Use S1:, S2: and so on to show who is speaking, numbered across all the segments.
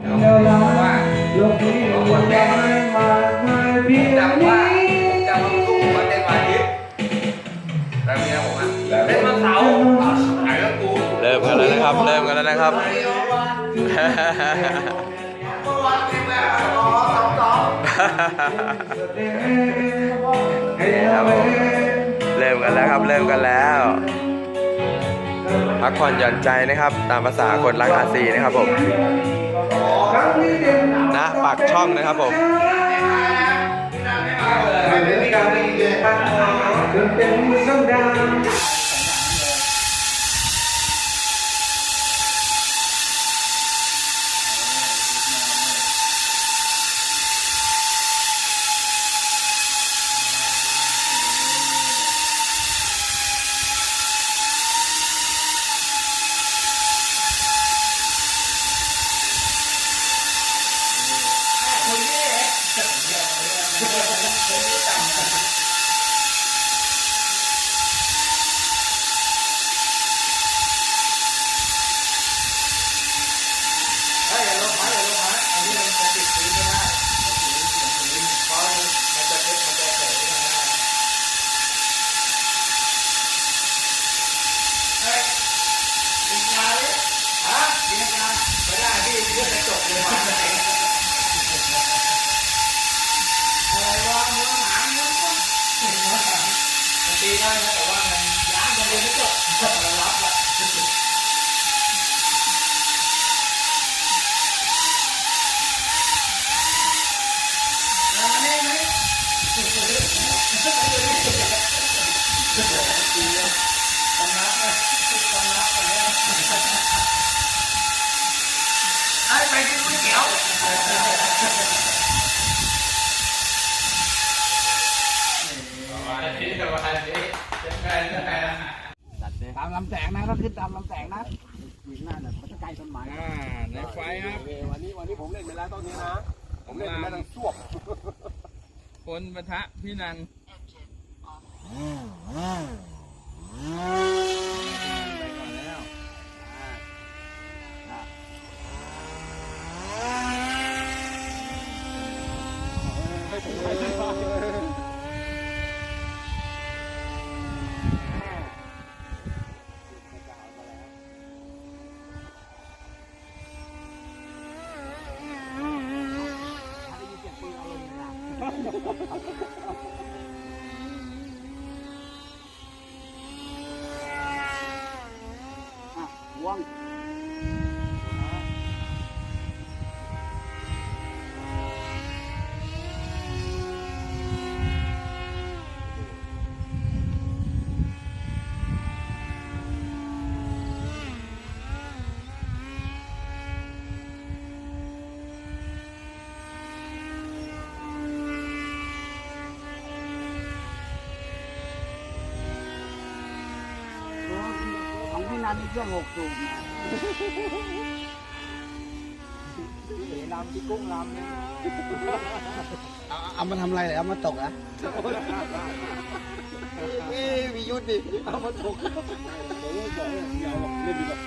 S1: เดี๋ยวลา
S2: ว่า
S1: โลกนี้มีแต่ไม่มากมายเพียง
S2: จำว่า
S1: นี้
S2: จะมาสู้มาเต้นวันอาทิตย์แล้วเมียผมอะเล่นวันเสาร์อ้าวหายแล้วกู
S3: เริ่มกันแล้วนะครับ เริ่มกันแล้วนะครับ
S2: เมื่อวานกินแล้วอ๋อสองสอง
S3: นี่ครับผมเริ่มกันแล้วครับ เริ่มกันแล้วพักผ่อนหย่อนใจนะครับ ตามภาษาคนรักอาซีนะครับผมณ ปากช่องนะครับผม
S1: มันเป็นการที่เกิดปัญหาจนเป็นสงคราม
S2: ไปกินก๋ วยเตี๋ยว
S4: ตาม ลำแสงนะก็ขึ้นตามลำแสงนะยิงหน้าเนี่ยมันจะไกลต้นไม้
S5: ในไฟครับ
S4: วันนี้วันนี้ผมเล่นไปแล้วต้นนี้นะผมเล่นไปแล้วตั้งสวบ
S5: พลปะทะพี่นัน
S4: ของพี่นันนี่เครื่องหกสูบเนี่ยเอ๋ลำที่กุ้งลำเนี่ยเอาเอามาทำอะไรเลยเอามาตกอะนี่มียุทธดิเอามาตกผมว่าบอกว่าอย่าเอาหรอกเล่นดีกว่า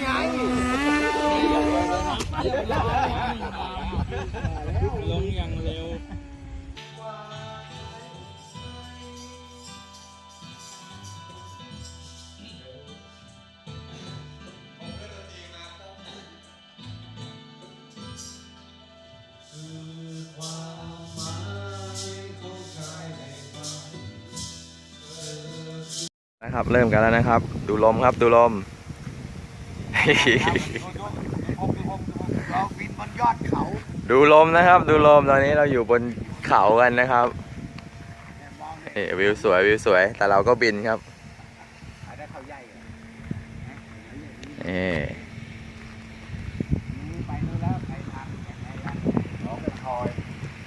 S5: ล
S4: ง
S5: อย่างเร็ว
S3: นะครับ เริ่มกันแล้วนะครับ ดูลมครับ ดูลม
S4: เราบินบนยอดเขา
S3: ดูลมนะครับ ดูลมตอนนี้เราอยู่บนเขากันนะครับวิวสวยวิวสวย แต่เราก็บินครับ
S4: ขายได้เขาใหญ่เลย
S3: เอ่
S4: ไปนู่นแล้วไปทางไหนกันน้องเป็นคอย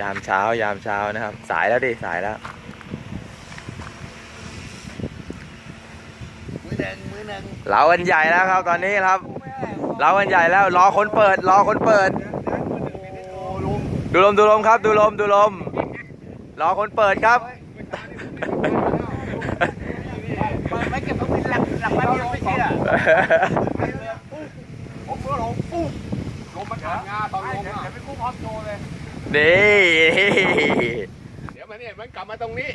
S3: ยามเช้ายามเช้านะครับ สายแล้วดิสายแล้ว
S4: หนึ่ง
S3: เรากันใหญ่แล้วครับ ตอนนี้ครับ เรากันใหญ่แล้วรอคนเปิด รอคนเปิด ดูลมดูลมครับ ดูลมดูลม รอคนเปิดครับ
S4: ไม่เก็บต้องเป็นหลักหลักบ้านเดียวไม่ใช่อะผมก็ลงปุ๊บลงมาขาดงาตอนลงอะเดี๋ยวไปกู้พร้อมโจเลย
S3: นี่
S2: เดี๋ยวมันเนี่ยมันกลับมาตรงนี้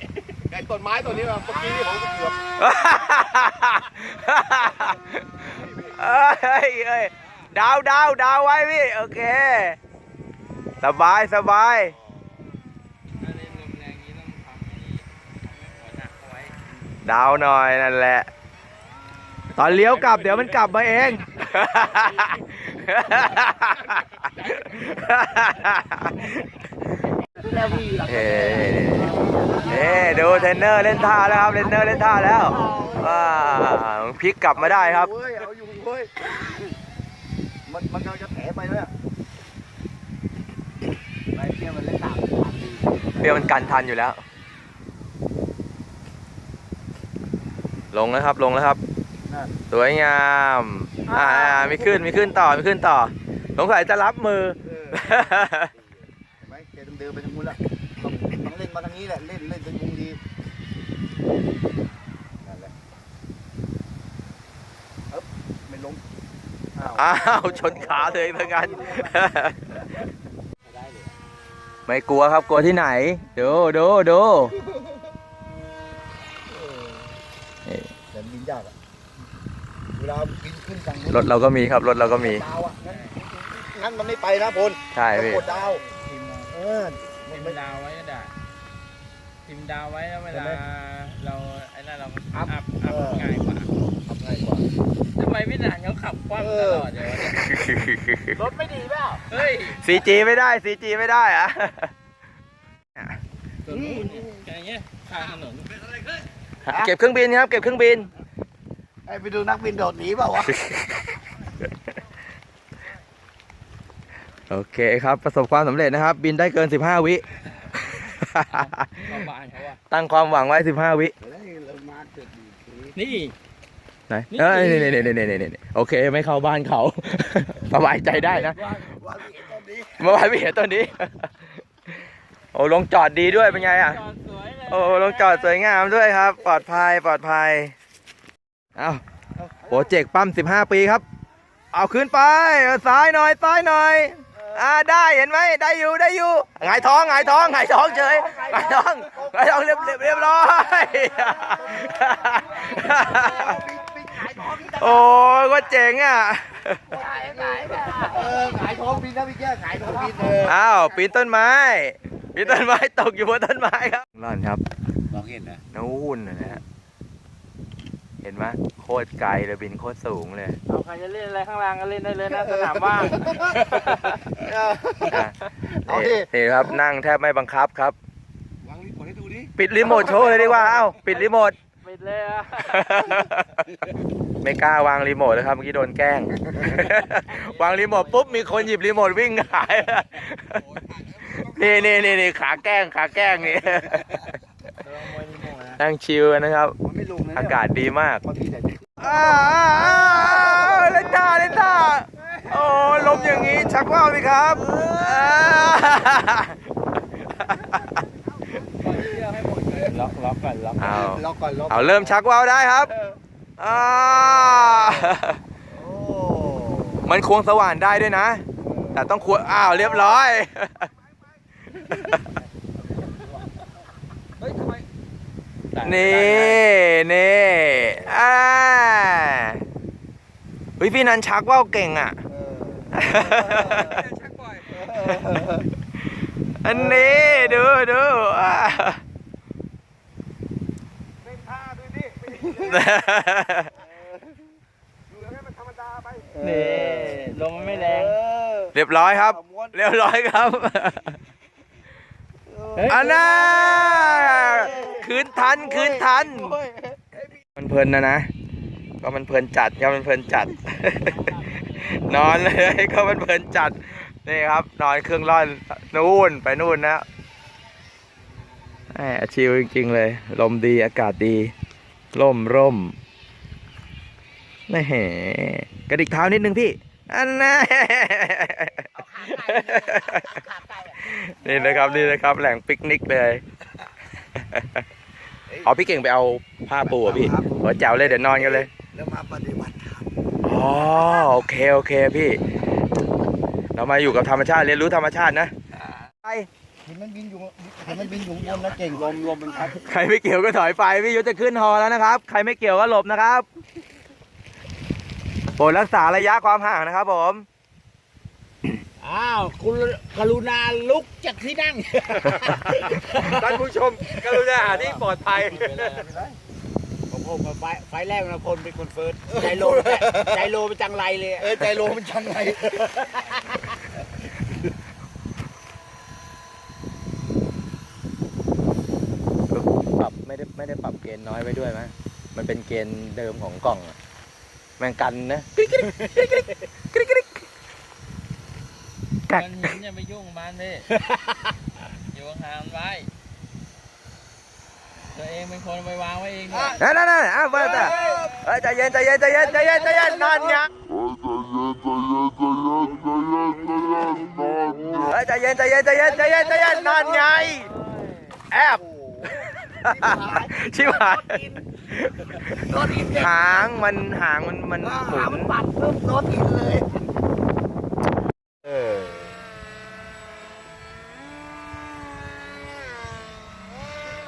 S2: ไอ้ต้นไม้ต้นนี้มาเมื่อกี้ที่ผมเกือบ
S3: เอ้ยเอ้ยดาวดาวดาวไว้พี่ โอเค สบายสบาย
S5: ถ้าเล่นลมแรงนี้ต้องทำให้หัวหนักเอาไว้
S3: ดาวหน่อยนั่นแหละ ตอนเลี้ยวกลับเดี๋ยวมันกลับมาเอง
S4: แล้วพี่หลัก
S3: เฮ้ เฮ้ดูเทรนเนอร์เล่นท่าแล้วครับเทรนเนอร์เล่นท่าแล้วว้าวพลิกกลับมาได้ครับ
S4: เว้ยเอาอยู่เว้ยมันมันกำลังจะแถไปแล้วไปเที่ยวมันเล่นหนัก
S3: เปรี้ยวมันกันทันอยู่แล้ว ลงแล้วครับลงแล้วครับ สวยงาม อ่ามีขึ้นมีขึ้นต่อมีขึ้นต่อ สงสัยจะรับมือ
S4: เห็นไหมแกเดินไปทางนู้นแล้ว มาทางนี้แหละเล่นเล่นจนมุงดีนั่นแหละเอ๊บไม่ล้มอ้าว
S3: อ้าวชนขาเลยทั้งนั้น ไม่กลัวครับกลัวที่ไหน ดูดูดู
S4: แต่บินยากอะเวลาบินขึ้นทางนู้น
S3: รถเราก็มีครับรถเราก็มี
S4: ดาวอะงั้นงั้นมันไม่ไปนะพล
S3: ใช่พี่
S4: กดดาว
S5: ทิม
S4: เออมั
S5: ทิ
S4: น
S5: ม
S4: ไม่
S5: ดาวไว้ก็ได้ ทิมดาวไว้แล้วเว
S4: เห็น
S5: ลา
S4: ไหม
S5: เราไอ้นั่นเรา
S4: อัพ
S5: อัพ
S4: เอ
S5: อัพ
S4: อ
S5: ง่ายกว่า
S4: ทำง่ายกว่า
S5: ทำไมพี่หนานเขาขับคว่ำตลอดเลยวะเนี่ย
S4: รถไม่ดีเปล่า
S5: เฮ้ย
S3: ซีจีไม่ได้ซีจีไม่ได้อะ
S5: ส่วนนู้นเนี่ยอย่างเงี้ยข้างถนน
S3: เก็บเครื่องบินครับ เก็บเครื่องบิน
S4: ไอ้ไปดูนักบินโดดหนีเปล่าวะ
S3: โอเคครับ ประสบความสำเร็จนะครับ บินได้เกิน 15 วิ
S5: เข้าบ้านเขาอะ
S3: ตั้งความหวังไว้15วิ
S4: เรามาเกิดดี
S5: นี่
S3: ไหน
S5: นี่
S3: เอ้ยนี่นี่นี่นี่นี่นี่โอเคไม่เข้าบ้านเขา สบายใจได้นะ
S4: ว่าพี่เห็นตอนนี้
S3: เมื่อวานพี่เห็นตัวนี้ โอ้ลงจอดดีด้วยเป็นไงอะ
S5: จอดสวยเลย
S3: โอ้ลงจอดสวยงามด้วยครับ ปลอดภัยปลอดภัย เอาโปรเจกต์ปั๊ม15ปีครับ เอาขึ้นไปเอาซ้ายหน่อยซ้ายหน่อย อ่าได้เห็นไหมได้อยู่ได้อยู่หงายท้องหงายท้องหงายท้องเฉยหงายท้องหงายท้องเรียบเรียบเรียบร้อยโอ้ยว่าเจ๋งอะ
S4: เออขายทองบินนะพี่แก้ขายทองบินเออ
S3: อ้าวปีนต้นไม้ปีนต้นไม้ตกอยู่บนต้นไม้ครับร่อนครับ
S4: มองเห็นนะ
S3: นู่นนะฮะ เห็นไหมโคตรไกลเลยบินโคตรสูงเลย
S5: เอาใครจะเล่นอะไรข้างล่างก็เล่นได้เลยนะสนามว่าง
S3: อะ
S4: เอาดิ
S3: นี่ครับนั่งแทบไม่บังคับครับ
S4: วางรีโมทให้ดูดิ
S3: ปิดรีโมทโชว์เลยดีกว่า เอ้าปิดรีโมท
S5: ปิดเลยอะ
S3: ไม่กล้าวางรีโมทเลยครับเมื่อกี้โดนแกล้ง วางรีโมทปุ๊บมีคนหยิบรีโมทวิ่งหาย นี่นี่นี่นี่ขาแกล้งขาแกล้งนี่ นั่งชิลกันนะครับ
S4: มันไม่ลงนะ
S3: อากาศดีมาก
S4: บางทีแต่
S3: อ้าวอ้าวอ้าวเล่นท่าเล่นท่าโอ้ลมอย่างนี้ชักว่าวสิครับอ่า
S5: ล็อกล็อกก่อนล็อก
S3: เอา
S4: ล็อกก่อนล็อก
S3: เอาเริ่มชักว่าวได้ครับอ่า
S4: โอ้
S3: มันควงสว่านได้ด้วยนะ แต่ต้องควงอ้าวเรียบร้อย
S4: เฮ้ยทำไม
S3: นี่นี่อ่าเฮ้ยพี่นันชักว่าวเก่งอะ
S4: เออ
S5: ชักบ่อย
S3: อันนี้ดูดูอ่า
S4: เล่นท่าด้วยดิดูแล้วให้มันธรรมดาไป
S5: นี่ลมมันไม่แรง
S3: เรียบร้อยครับ
S4: ม้วน
S3: เรียบร้อยครับ
S5: เฮ้ย
S3: อันน่าคืนทันคืนทัน
S4: โอ้ย
S3: มันเพลินนะนะ ก็มันเพลินจัดครับมันเพลินจัด นอนเลยก็มันเพลินจัด นี่ครับ นอนเครื่องร่อนนู่นไปนู่นนะแหมชิลจริงๆเลย ลมดีอากาศดีร่มร่มนี่กระดิกเท้านิดนึงพี่ อันน่ะ นี่นะครับนี่นะครับแหล่งปิกนิกเลยเอาพี่เก่งไปเอาผ้าปูอะพี่โอ้แจ๋วเลยเดี๋ยวนอนกันเลย
S4: แล้วมาปฏิบัติธรรม
S3: อ๋อโอเคโอเคพี่ เรามาอยู่กับธรรมชาติเรียนรู้ธรรมชาตินะไป
S4: เห็นมันบินอยู่เห็นมันบินอยู่ข้างบนนะเก่งลมลมมันพัด
S3: ใครไม่เกี่ยวก็ถอยไปพี่ยุทธจะขึ้นฮอแล้วนะครับ ใครไม่เกี่ยวก็หลบนะครับโปรดรักษาระยะความห่างนะครับผม
S4: อ้าวคุณกรุณาลุกจากที่นั่ง
S3: ท่านผู้ชมกรุณาหาที่ปลอดภัย
S4: ผมผมไฟไฟแรกนะพลเป็นคนเฟิร์สใจโลใจโลเป็นจังไรเลยเออใจโลเป็นจังไร
S3: ปรับไม่ได้ไม่ได้ปรับเกณฑ์น้อยไว้ด้วยมั้ยมันเป็นเกณฑ์เดิมของกล่องอะแมงกันนะกริ๊กกริ๊กกริ๊กกริ๊กกัก
S5: มันหินอย่าไปยุ่งกับมันดิอยู่ห่างๆมันไว้ตัวเองเป็นคนไปวางไว้เองด้วย
S3: นั่นนั่นนั่นอะเบิร์ตอะเฮ้ยใจเย็นใจเย็นใจเย็นใจเย็นใจเย็นนอนยังเฮ้ยใจเย็นใจเย็นใจเย็นใจเย็นใจเย็นนอนไงแอบชิบหายหางมันหางมันมันหมุน
S4: ปัดเพิ่มรถกินเลย
S3: เออ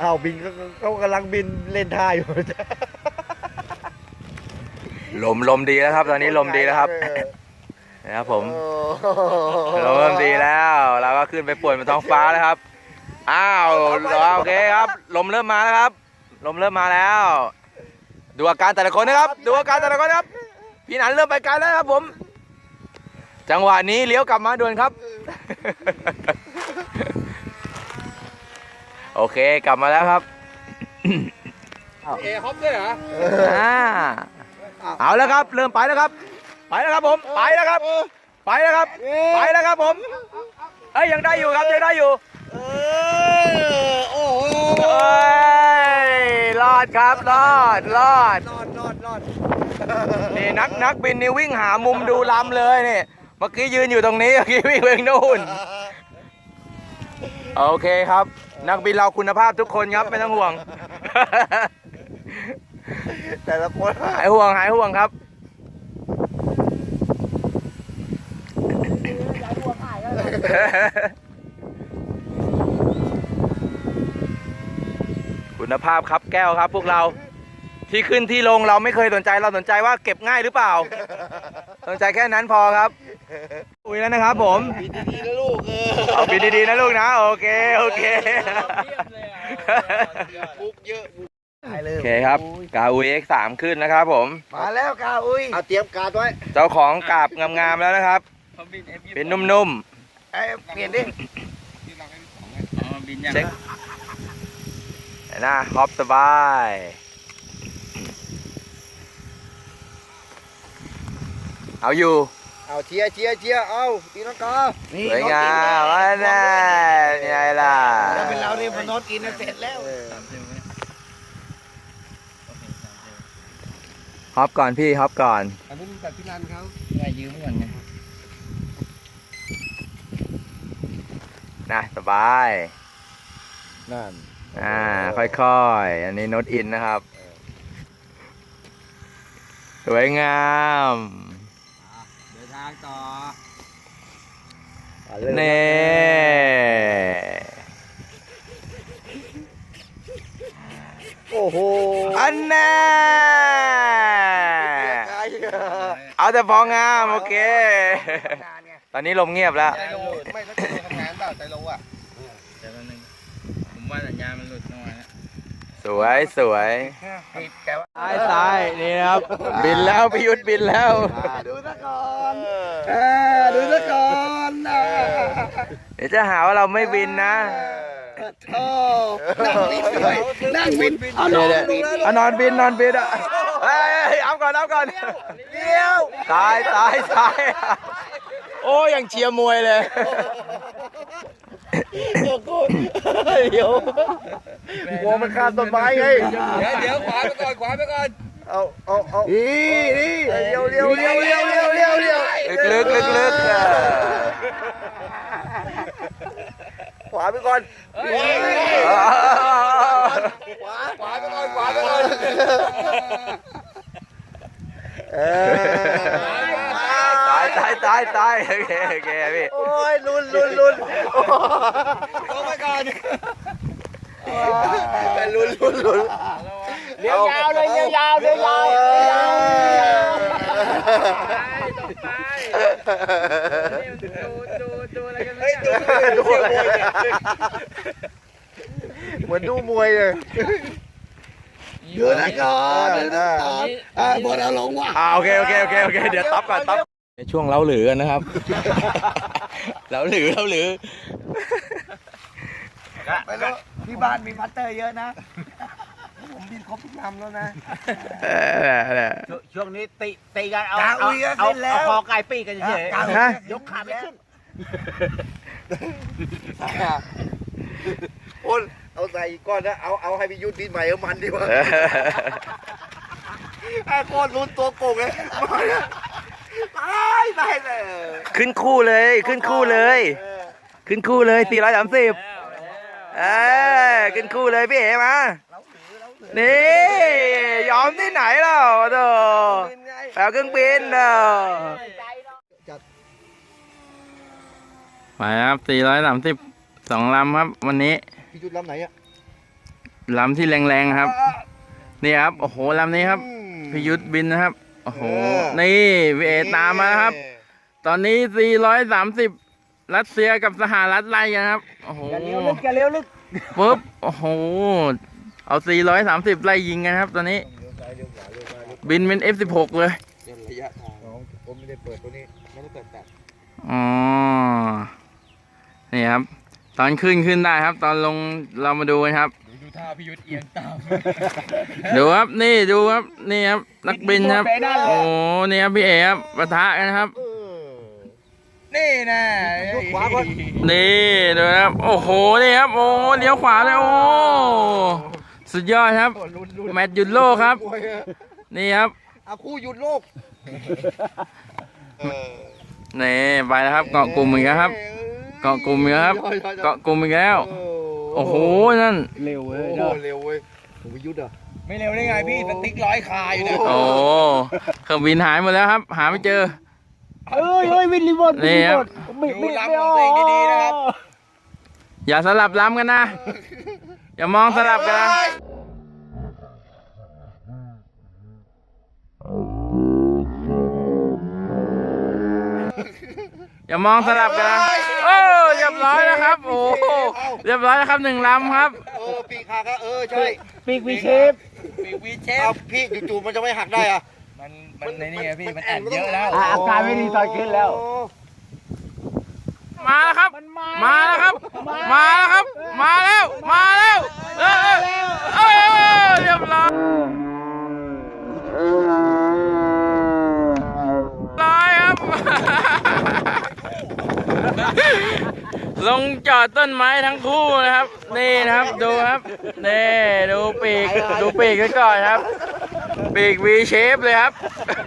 S4: อ้าวบินเขาเขากำลังบินเล่นท่าอยู่
S3: ลมลมดีแล้วครับ ตอนนี้ลมดีแล้วครับนะครับผมลมเริ่มดีแล้วเราก็ขึ้นไปป่วนบนท้องฟ้าแล้วครับ อ้าวโอเคครับ ลมเริ่มมาแล้วครับ ลมเริ่มมาแล้ว ดูอาการแต่ละคนนะครับ ดูอาการแต่ละคนนะครับ พี่หนันเริ่มไปไกลแล้วครับผม จังหวะนี้เลี้ยวกลับมาด่วนครับ โอเคกลับมาแล้วครับ
S2: เอฮอปด้วยเหรอ
S3: อ่าเอาแล้วครับ เริ่มไปแล้วครับ ไปแล้วครับผม ไปแล้วครับ ไปแล้วครับ ไปแล้วครับผม เอ้ยยังได้อยู่ครับยังได้อยู่
S4: เออโอ้โห
S3: เอ้ยรอดครับรอดรอด
S4: รอดรอดรอด
S3: นี่นักนักบินนี่วิ่งหามุมดูลำเลยนี่เมื่อกี้ยืนอยู่ตรงนี้เมื่อกี้วิ่งไปนู่นโอเคครับ นักบินเราคุณภาพทุกคนครับไม่ต้องห่วง
S4: แต่ละคน
S3: หายห่วงหายห่วงครับ คุณภาพครับแก้วครับพวกเรา ที่ขึ้นที่ลงเราไม่เคยสนใจเราสนใจว่าเก็บง่ายหรือเปล่า สนใจแค่นั้นพอครับ อุ้ยแล้วนะครับผม
S4: บินดีๆนะลูกเออ
S3: เอาบินดีๆนะลูกนะ โอเค โอเค
S5: เทียบเลยอะ
S4: บุกเยอะบุกตายเลย
S3: โอเคครับ กาอุย X3 ขึ้นนะครับผม
S4: มาแล้วกาอุ้ยเอาเตรียมการดไว้
S3: เจ้าของกาบงามๆแล้วนะครับ
S5: เขาบิน F
S3: เป็นนุ่ม
S4: เอ้ยเปลี่ยนดิ
S5: อ๋อบินยัง
S3: เช็คๆนะฮอปสบายเอาอยู่
S4: เอาเชียร์เชียร์เชียร์เอาตีนังกา
S3: สวยงามว่าแน่ยังไงล่ะ
S4: ถ้าเป็นเราเนี่ยพอนอตกินน่ะเสร็จแล้ว
S5: สามสิบไหมโอเคสามสิบ
S3: ฮอปก่อนพี่ฮอปก่อน
S4: อันนี้แบบพี่นันเขา
S5: มายืมก่อนไง
S3: นะสบาย
S4: นั่น
S3: อ่า ค่อยๆ อันนี้โน้ตอินนะครับ สวยงาม
S4: เดินทางต่อ
S3: นี่
S4: โอ้โห
S3: อันแน่เอาแต่พองามโอเค ตอนนี้ลมเงียบแล้ว
S2: ใจโลไม่ถ้าใจโลทำงานเปล่าใจโลอะ
S5: เดี๋ยวแป๊บนึงผมว่าสัญญาณมันหลุดหน่อยนะ
S3: สวยสวย ซ้ายซ้ายนี่นะครับ บินแล้วพิยุทธบินแล้ว
S4: ดูซะก่อนเออดูซะก่อนนะ
S3: เดี๋ยวจะหาว่าเราไม่บินนะ
S4: โอ้นั่งบินด้วยนั่งบินเอาน
S3: เดี๋
S4: อยน
S3: วเดี๋ยว
S4: บิน
S3: เอานอนบินนอนบินอะเฮ้ยเอาก่อนเอาก่อน
S4: เดียว
S3: ซ้ายซ้ายซ้ายโอ้ยังเชียร์มวยเลย
S4: โอ้โห เดี๋ยวกลัวมันข้ามต้นไม้ไง
S2: เดี๋ยวเดี๋ยวขวาไปก่อนขวาไปก่อน
S4: เเอา
S1: เอาเอา
S4: นี่นี่
S1: เลี้ยวเลี้ยวเลี้ยวเลี้ยวเลี้ยวเลี้ยวเลี้ยว
S5: ลึกลึกลึกลึกอะ
S1: ขวาไปก่อน
S2: ขวาขวาไปก่อนขวาไปก่อน
S1: เออ
S5: ตายตายตายตายโอเคโอเคพี่
S1: โอ้ยลุ้นลุ้นลุ้น
S2: ลงไปก่อน
S1: ลุ้นลุ้นลุ้น
S4: เลี้ยวยาวเลยเลี้ยวยาวเลี้ยวยาวเลี้ยวยาว
S3: ไปตกไปดูดูดูอะไรกัน
S1: เฮ้ยดูดูอะไรเหมือนดูมวยเลย
S4: เดี๋ยวนะก่อนเดี๋ยวนะก่อนอ่าบอลเอาลงว่ะ
S5: อ่าโอเคโอเคโอเคโอเคเดี๋ยวตับก่อนตับในช่วงเล้าหลือกันนะครับ เล้าหลือเล้าหลือ
S4: ไปแล้วที่บ้านมีพัตเตอร์เยอะนะ ผมบินครบทุกลำแล้วนะ
S5: เออ
S6: ช่วงนี้ตีตีกันเอา
S4: กา
S6: เอา
S4: อุยก็
S6: เอา
S4: ขึ้นแล้ว
S6: เอาคอไก่ปีกกันเฉย
S5: ฮะ
S6: ๆยกขาไม่ขึ้น
S1: โอนเอาใส่อีกก้อนนะเอาเอาให้พี่ยุทธดินใหม่เอามันดีกว่าไอ้ก้อนลุ้นตัวโกงเลยตายตายเลย
S5: ขึ้นคู่เลย ขึ้นคู่เลยขึ้นคู่เลย 430 เออขึ้นคู่เลยพี่เอ๋มานี่ยอมที่ไหนเราโธ่แปลเครื่องบินเนาะมาครับ430สองลำครับ วันนี้
S1: พี่ยุทธลำไหนอะ
S5: ลำที่แรงๆครับ นี่ครับ โอ้โหลำนี้ครับพิยุทธบินนะครับ โอ้โห นี่พี่เอตามมาแล้วครับ ตอนนี้ 430 รัสเซียกับสหรัฐไล่กันครับ โอ้โห
S4: อย่าเลี้ยวลึกอย่าเลี้ยวลึก
S5: ปุ๊บ โอ้โห เอา 430 ไล่ยิงกันครับ ตอนนี้บินเป็น F16 เลย
S1: ระยะทางน้องผมไม่ได้เปิดตัวนี้ไม่ได้เปิดแปด
S5: อ๋อ นี่ครับ ตอนขึ้นขึ้นได้ครับ ตอนลงเรามาดูกันครับ
S3: ดูท่าพิยุทธเอียงตาม
S5: ดูครับ นี่ดูครับ นี่ครับ นักบินครับ โอ้โหนี่ครับพี่เอครับปะทะกันครับ
S3: นี่นะ
S1: ขวาก่อน
S5: นี่ดูนะครับโอ้โหนี่ครับโอ้เลี้ยวขวาเลยโอ้สุดยอดครับ แมตช์หยุดโลกครับ
S1: มวยอะ
S5: นี่ครับ
S1: เอาคู่หยุดโลกเออ
S5: นี่ไปแล้วครับ เกาะกลุ่มอีกแล้วครับ เกาะกลุ่มอีกแล้วครับ เกาะกลุ่มอีกแล้ว โอ้โหนั่น
S4: เร็วเว้
S1: โอ้
S4: ย
S1: โหเร็วเว้ยผมไปยุทธอะ
S3: ไม่เร็วได้ไงพี่สติ๊กร้อยคาอยู่เนี่ย
S5: โอ้เครื่องบินหายหมดแล้วครับ หาไม่เจอ
S4: เอ้ยเอ้ยวินรีโมท
S5: นี่ครับ
S4: บิด
S3: ดู
S4: บิด
S3: ลำของตัวเองดีๆนะครับ
S5: อย่าสลับล้ำกันนะ อย่ามองสลับกันนะอย่ามองสลับกันนะโอ้เรียบร้อยแล้วครับ โอ้โหเรียบร้อยแล้วครับหนึ่งลำครับ
S1: เออปีกหักอะเออใช่
S4: ปีกวีเชฟ
S3: ปีกวีเช
S1: เอา
S3: ฟ
S1: พี่จู่ๆมันจะไม่หักได้อะ
S3: มันมันในนี่ไงพี่ มันแอนเยอะแล้ว
S4: อะอาการไม่ดีตอนขึ้นแล้ว
S1: โอ้
S5: มาแล้วครับ มาแล้วครับ มาแล้วครับ มาแล้ว มาแล้วเออเออเออเรียบร้อยร้อยครับ ลงจอดต้นไม้ทั้งคู่นะครับ นี่นะครับ ดูครับ นี่ ดูปีก ดูปีกกันก่อนครับ ปีก V shape เลยครับ